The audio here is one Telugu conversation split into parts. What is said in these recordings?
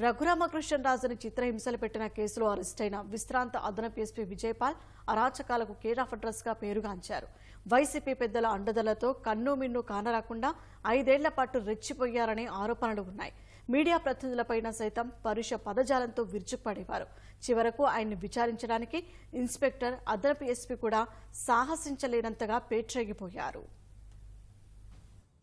రఘురామకృష్ణరాజుని చిత్రహింసలు పెట్టిన కేసులో అరెస్టైన విశ్రాంత అదనపు ఎస్పీ విజయపాల్ అరాచకాలకు కేర్ ఆఫ్ అడ్రస్గా పేరుగాంచారు. వైసీపీ పెద్దల అండదలతో కన్ను మిన్ను కానరాకుండా ఐదేళ్ళ పాటు రెచ్చిపోయారనే ఆరోపణలు ఉన్నాయి. మీడియా ప్రతినిధులపైన సైతం పరుష పదజాలంతో విరుచుకుపడేవారు. చివరకు ఆయన్ని విచారించడానికి ఇన్స్పెక్టర్ అదనపు ఎస్పీ కూడా సాహసించలేనంతగా పేట్రేగిపోయారు.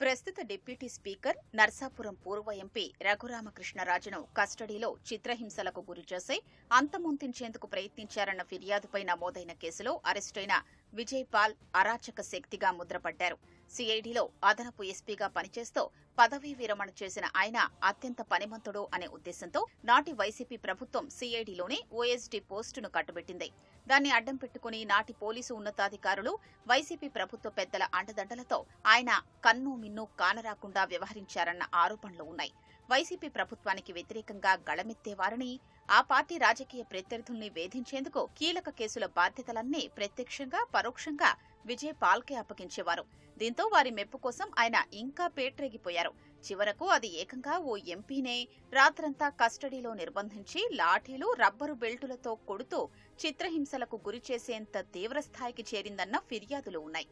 ప్రస్తుత డిప్యూటీ స్పీకర్ నర్సాపురం పూర్వ ఎంపీ రఘురామకృష్ణరాజును కస్టడీలో చిత్రహింసలకు గురిచేసి అంతమొంతించేందుకు ప్రయత్నించారన్న ఫిర్యాదుపై నమోదైన కేసులో అరెస్టైన విజయ్ పాల్ అరాచక శక్తిగా ముద్రపడ్డారు. సిఐడిలో అదనపు ఎస్పీగా పనిచేస్తూ పదవీ విరమణ చేసిన ఆయన అత్యంత పనిమంతుడు అనే ఉద్దేశంతో నాటి వైసీపీ ప్రభుత్వం సిఐడిలోనే ఓఎస్డీ పోస్టును కట్టుబెట్టింది. దాన్ని అడ్డం పెట్టుకుని నాటి పోలీసు ఉన్నతాధికారులు వైసీపీ ప్రభుత్వ పెద్దల అండదండలతో ఆయన కన్ను మిన్ను కానరాకుండా వ్యవహరించారన్న ఆరోపణలు ఉన్నాయి. వైసీపీ ప్రభుత్వానికి వ్యతిరేకంగా గళమెత్తేవారని ఆ పార్టీ రాజకీయ ప్రత్యర్థుల్ని వేధించేందుకు కీలక కేసుల బాధ్యతలన్నీ ప్రత్యక్షంగా పరోక్షంగా విజయ్ పాల్కే అప్పగించేవారు. దీంతో వారి మెప్పు కోసం ఆయన ఇంకా పేట్రేగిపోయారు. చివరకు అది ఏకంగా ఓ ఎంపీనే రాత్రంతా కస్టడీలో నిర్బంధించి లాఠీలు రబ్బరు బెల్టులతో కొడుతూ చిత్రహింసలకు గురి చేసేంత తీవ్రస్థాయికి చేరిందన్న ఫిర్యాదులు ఉన్నాయి.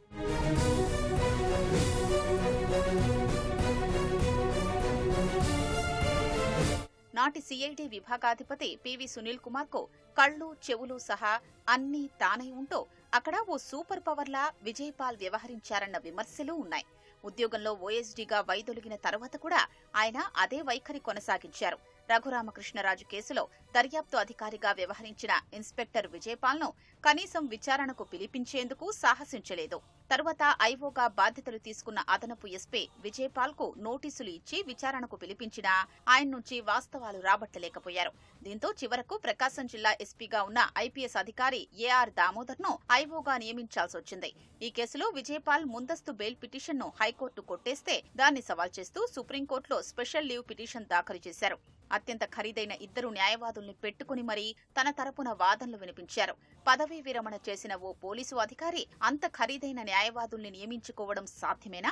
నాటి సిఐడి విభాగాధిపతి పివి సునీల్ కుమార్కు కళ్ళు చెవులు సహా అన్నీ తానై ఉంటూ అక్కడ ఓ సూపర్ పవర్లా విజయపాల్ వ్యవహరించారన్న విమర్శలు ఉన్నాయి. ఉద్యోగంలో ఓఎస్డీగా వైదొలిగిన తర్వాత కూడా ఆయన అదే వైఖరి కొనసాగించారు. రఘురామకృష్ణరాజు కేసులో దర్యాప్తు అధికారిగా వ్యవహరించిన ఇన్స్పెక్టర్ విజయపాల్ను కనీసం విచారణకు పిలిపించేందుకు సాహసించలేదు. తరువాత ఐఓగా బాధ్యతలు తీసుకున్న అదనపు ఎస్పీ విజయపాల్కు నోటీసులు ఇచ్చి విచారణకు పిలిపించినా ఆయన నుంచి వాస్తవాలు రాబట్టలేకపోయారు. దీంతో చివరకు ప్రకాశం జిల్లా ఎస్పీగా ఉన్న ఐపీఎస్ అధికారి ఏఆర్ దామోదర్ను ఐఓగా నియమించాల్సి వచ్చింది. ఈ కేసులో విజయపాల్ ముందస్తు బెయిల్ పిటిషన్ను హైకోర్టు కొట్టేస్తే దాన్ని సవాల్ చేస్తూ సుప్రీంకోర్టులో స్పెషల్ లీవ్ పిటిషన్ దాఖలు చేశారు. అత్యంత ఖరీదైన ఇద్దరు న్యాయవాదుల్ని పెట్టుకుని మరీ తన తరపున వాదనలు వినిపించారు. పదవీ విరమణ చేసిన ఓ పోలీసు అధికారి అంత ఖరీదైన న్యాయవాదుల్ని నియమించుకోవడం సాధ్యమేనా?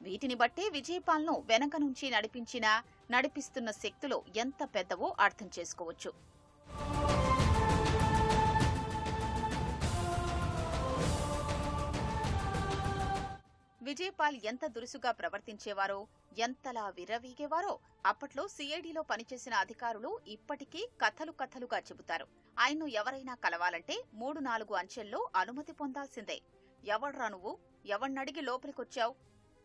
వీటిని బట్టే విజయపాల్ను వెనక నుంచి నడిపించిన నడిపిస్తున్న శక్తులు ఎంత పెద్దవో అర్థం చేసుకోవచ్చు. విజయపాల్ ఎంత దురుసుగా ప్రవర్తించేవారో ఎంతలా విర్రవీగేవారో అప్పట్లో సిఐడిలో పనిచేసిన అధికారులు ఇప్పటికీ కథలు కథలుగా చెబుతారు. ఆయన్ను ఎవరైనా కలవాలంటే మూడు నాలుగు అంచెల్లో అనుమతి పొందాల్సిందే. ఎవడ్రా నువ్వు? ఎవణ్ణడిగి లోపలికొచ్చావు?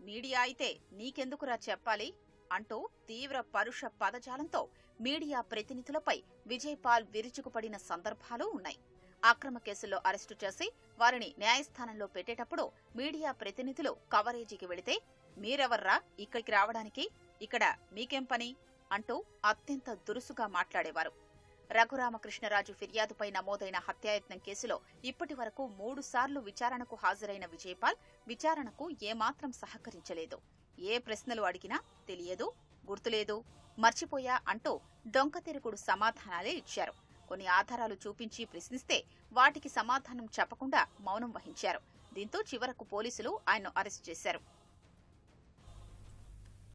మీడియా అయితే నీకెందుకురా చెప్పాలి? అంటూ తీవ్ర పరుష పదజాలంతో మీడియా ప్రతినిధులపై విజయపాల్ విరుచుకుపడిన సందర్భాలు ఉన్నాయి. అక్రమ కేసుల్లో అరెస్టు చేసి వారిని న్యాయస్థానంలో పెట్టేటప్పుడు మీడియా ప్రతినిధులు కవరేజీకి వెళితే మీరెవర్రా? ఇక్కడికి రావడానికి? ఇక్కడ మీకేం పని? అంటూ అత్యంత దురుసుగా మాట్లాడేవారు. రఘురామకృష్ణరాజు ఫిర్యాదుపై నమోదైన హత్యాయత్నం కేసులో ఇప్పటి వరకు మూడు సార్లు విచారణకు హాజరైన విజయపాల్ విచారణకు ఏమాత్రం సహకరించలేదు. ఏ ప్రశ్నలు అడిగినా తెలియదు గుర్తులేదు మర్చిపోయా అంటూ డొంకతిరుగుడు సమాధానాలే ఇచ్చారు. కొన్ని ఆధారాలు చూపించి ప్రశ్నిస్తే వాటికి సమాధానం చెప్పకుండా మౌనం వహించారు. దీంతో చివరకు పోలీసులు ఆయన్ను అరెస్ట్ చేశారు.